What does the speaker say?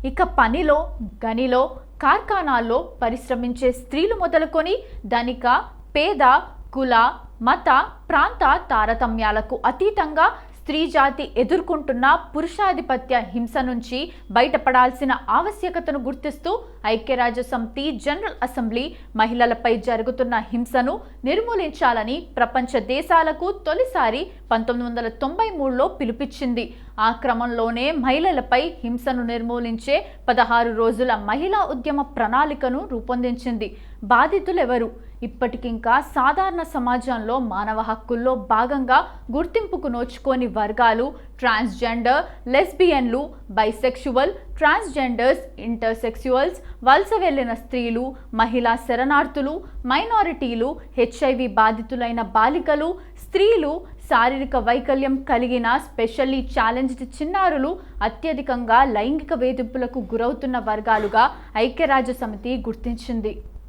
ఇక పనిలో గనిలో కార్ఖానాల్లో పరిశ్రమించే స్త్రీలు మొదలుకొని ధనిక పేద కుల మత ప్రాంత తారతమ్యాలకు అతీతంగా స్త్రీ జాతి ఎదుర్కొంటున్న పురుషాధిపత్య హింస నుంచి బయటపడాల్సిన ఆవశ్యకతను గుర్తిస్తూ ఐక్యరాజ్య సమితి జనరల్ అసెంబ్లీ మహిళలపై జరుగుతున్న హింసను నిర్మూలించాలని ప్రపంచ దేశాలకు తొలిసారి పంతొమ్మిది వందల తొంభై మూడులో పిలుపిచ్చింది ఆ క్రమంలోనే మహిళలపై హింసను నిర్మూలించే పదహారు రోజుల మహిళా ఉద్యమ ప్రణాళికను రూపొందించింది. బాధితులెవరు? ఇప్పటికింకా సాధారణ సమాజంలో మానవ హక్కుల్లో భాగంగా గుర్తింపుకు నోచుకోని వర్గాలు ట్రాన్స్జెండర్ లెస్బియన్లు బైసెక్షువల్ ట్రాన్స్జెండర్స్ ఇంటర్సెక్సువల్స్ వలస వెళ్ళిన స్త్రీలు మహిళా శరణార్థులు మైనారిటీలు హెచ్ఐవి బాధితులైన బాలికలు స్త్రీలు శారీరక వైకల్యం కలిగిన స్పెషల్లీ ఛాలెంజ్డ్ చిన్నారులు అత్యధికంగా లైంగిక వేధింపులకు గురవుతున్న వర్గాలుగా ఐక్యరాజ్య సమితి గుర్తించింది.